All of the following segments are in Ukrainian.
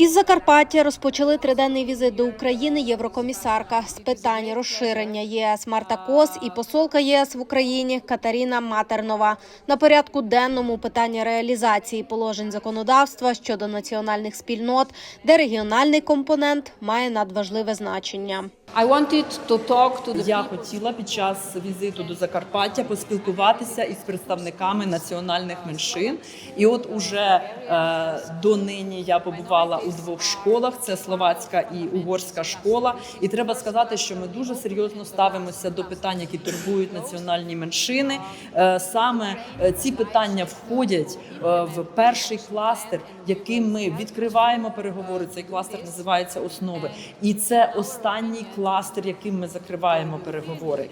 Із Закарпаття розпочали триденний візит до України єврокомісарка з питань розширення ЄС Марта Кос і посолка ЄС в Україні Катерина Матернова. На порядку денному питання реалізації положень законодавства щодо національних спільнот, де регіональний компонент має надважливе значення. Я хотіла під час візиту до Закарпаття поспілкуватися із представниками національних меншин. І от уже е, донині я побувала у двох школах: це словацька і угорська школа. І треба сказати, що ми дуже серйозно ставимося до питань, які турбують національні меншини. Е, саме е, ці питання входять е, в перший кластер, яким ми відкриваємо переговори. Цей кластер називається основи, і це останній кластер, яким ми закриваємо переговори.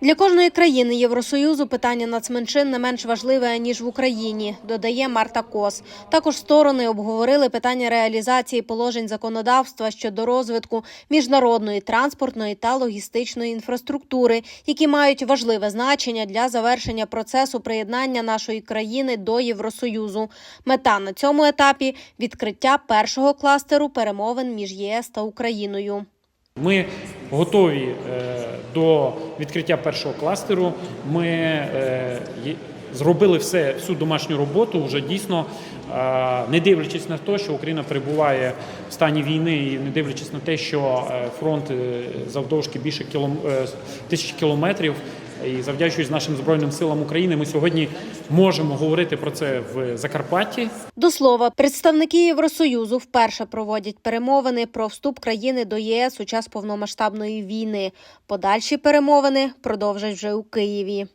Для кожної країни Євросоюзу питання нацменшин не менш важливе ніж в Україні, додає Марта Кос. Також сторони обговорили питання реалізації положень законодавства щодо розвитку міжнародної транспортної та логістичної інфраструктури, які мають важливе значення для завершення процесу приєднання нашої країни до Євросоюзу. Мета на цьому етапі відкриття першого кластеру перемовин між ЄС та Україною. Ми готові е, до відкриття першого кластеру. Ми е, зробили все, всю домашню роботу вже дійсно, е, не дивлячись на те, що Україна перебуває в стані війни, і не дивлячись на те, що е, фронт е, завдовжки більше кілом, тисячі кілометрів. І завдячуючи нашим збройним силам України, ми сьогодні можемо говорити про це в Закарпатті. До слова, представники Євросоюзу вперше проводять перемовини про вступ країни до ЄС у час повномасштабної війни. Подальші перемовини продовжать вже у Києві.